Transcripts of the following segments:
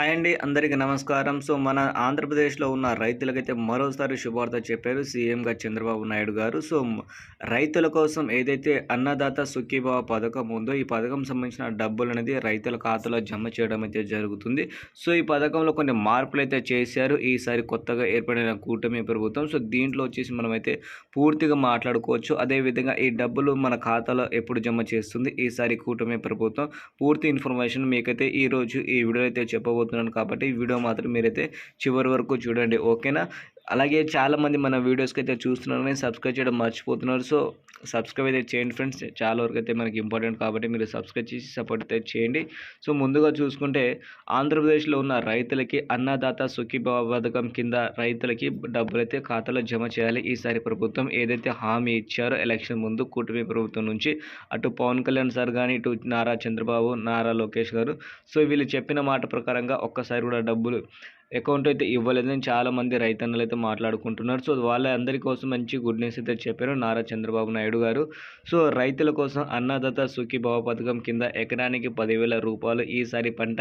Hi అండి అందరికీ నమస్కారం. సో మన ఆంధ్రప్రదేశ్లో ఉన్న రైతులకైతే మరోసారి శుభార్త చెప్పారు సీఎంగా చంద్రబాబు నాయుడు గారు. సో రైతుల కోసం ఏదైతే అన్నదాత సుఖీభావ పథకం ఉందో ఈ పథకం సంబంధించిన డబ్బులు అనేది రైతుల ఖాతాలో జమ చేయడం అయితే జరుగుతుంది. సో ఈ పథకంలో కొన్ని మార్పులు అయితే చేశారు. ఈసారి కొత్తగా ఏర్పడిన కూటమి ప్రభుత్వం. సో దీంట్లో వచ్చేసి మనమైతే పూర్తిగా మాట్లాడుకోవచ్చు. అదేవిధంగా ఈ డబ్బులు మన ఖాతాలో ఎప్పుడు జమ చేస్తుంది? ఈసారి కూటమి ప్రభుత్వం పూర్తి ఇన్ఫర్మేషన్ మీకైతే ఈ రోజు ఈ వీడియో అయితే చెప్పబోతున్నాను కాబట్టి ఈ వీడియో మాత్రం మీరైతే చివరి వరకు చూడండి ఓకేనా? అలాగే చాలామంది మన వీడియోస్కి అయితే చూస్తున్నారు కానీ సబ్స్క్రైబ్ చేయడం మర్చిపోతున్నారు. సో సబ్స్క్రైబ్ అయితే చేయండి ఫ్రెండ్స్. చాలా వరకు అయితే మనకి ఇంపార్టెంట్ కాబట్టి మీరు సబ్స్క్రైబ్ చేసి సపోర్ట్ అయితే చేయండి. సో ముందుగా చూసుకుంటే ఆంధ్రప్రదేశ్లో ఉన్న రైతులకి అన్నదాత సుఖీభావ పథకం కింద రైతులకి డబ్బులు అయితే ఖాతాలో జమ చేయాలి. ఈసారి ప్రభుత్వం ఏదైతే హామీ ఇచ్చారో ఎలక్షన్ ముందు కూటమి ప్రభుత్వం నుంచి అటు పవన్ కళ్యాణ్ సార్ కానీ ఇటు నారా చంద్రబాబు నారా లోకేష్ గారు. సో వీళ్ళు చెప్పిన మాట ప్రకారంగా ఒక్కసారి కూడా డబ్బులు అకౌంట్ అయితే ఇవ్వలేదని చాలామంది రైతన్నలు అయితే మాట్లాడుకుంటున్నారు. సో వాళ్ళందరి కోసం మంచి గుడ్ న్యూస్ అయితే చెప్పారు నారా చంద్రబాబు నాయుడు గారు. సో రైతుల కోసం అన్నదాత సుఖీభావ పథకం కింద ఎకరానికి పదివేల రూపాయలు ఈసారి పంట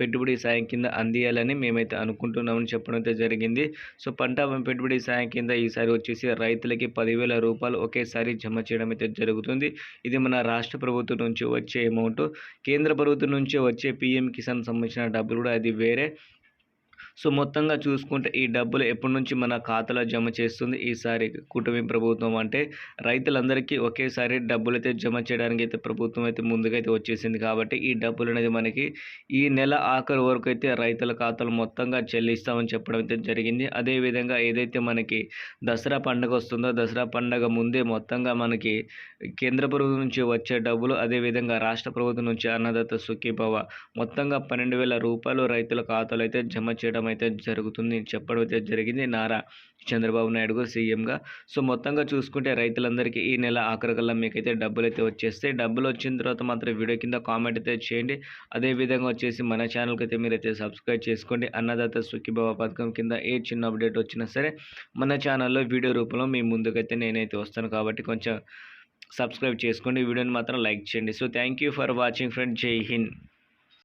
పెట్టుబడి సాయం కింద అందియాలని మేమైతే అనుకుంటున్నామని చెప్పడం అయితే జరిగింది. సో పంట పెట్టుబడి సాయం కింద ఈసారి వచ్చేసి రైతులకి పదివేల రూపాయలు ఒకేసారి జమ చేయడం అయితే జరుగుతుంది. ఇది మన రాష్ట్ర ప్రభుత్వం నుంచి వచ్చే అమౌంట్. కేంద్ర ప్రభుత్వం నుంచి వచ్చే పిఎం కిసాన్ సంబంధించిన డబ్బులు కూడా అది వేరే. సో మొత్తంగా చూసుకుంటే ఈ డబ్బులు ఎప్పటి నుంచి మన ఖాతాలో జమ చేస్తుంది? ఈసారి కూటమి ప్రభుత్వం అంటే రైతులందరికీ ఒకేసారి డబ్బులు అయితే జమ చేయడానికి అయితే ప్రభుత్వం అయితే ముందుగా అయితే వచ్చేసింది కాబట్టి ఈ డబ్బులు అనేది మనకి ఈ నెల ఆఖరి వరకు అయితే రైతుల ఖాతాలు మొత్తంగా చెల్లిస్తామని చెప్పడం అయితే జరిగింది. అదేవిధంగా ఏదైతే మనకి దసరా పండుగ వస్తుందో దసరా పండుగ ముందే మొత్తంగా మనకి కేంద్ర ప్రభుత్వం నుంచి వచ్చే డబ్బులు అదేవిధంగా రాష్ట్ర ప్రభుత్వం నుంచి అన్నదాత సుఖీభవ మొత్తంగా పన్నెండు వేల రూపాయలు రైతుల ఖాతాలు అయితే జమ చేయడం అయితే జరుగుతుంది చెప్పడం అయితే జరిగింది. నారా చంద్రబాబు నాయుడు గారు సీఎంగా. సో మొత్తంగా చూసుకుంటే రైతులందరికీ ఈ నెల ఆఖరికల్లా మీకైతే డబ్బులు అయితే వచ్చేస్తాయి. డబ్బులు వచ్చిన తర్వాత మాత్రం వీడియో కింద కామెంట్ అయితే చేయండి. అదేవిధంగా వచ్చేసి మన ఛానల్కి అయితే మీరైతే సబ్స్క్రైబ్ చేసుకోండి. అన్నదాత సుఖీభావ పథకం కింద ఏ చిన్న అప్డేట్ వచ్చినా సరే మన ఛానల్లో వీడియో రూపంలో మీ ముందుకైతే నేనైతే వస్తాను. కాబట్టి కొంచెం సబ్స్క్రైబ్ చేసుకోండి. వీడియోని మాత్రం లైక్ చేయండి. So thank you for watching friend. జై హింద్.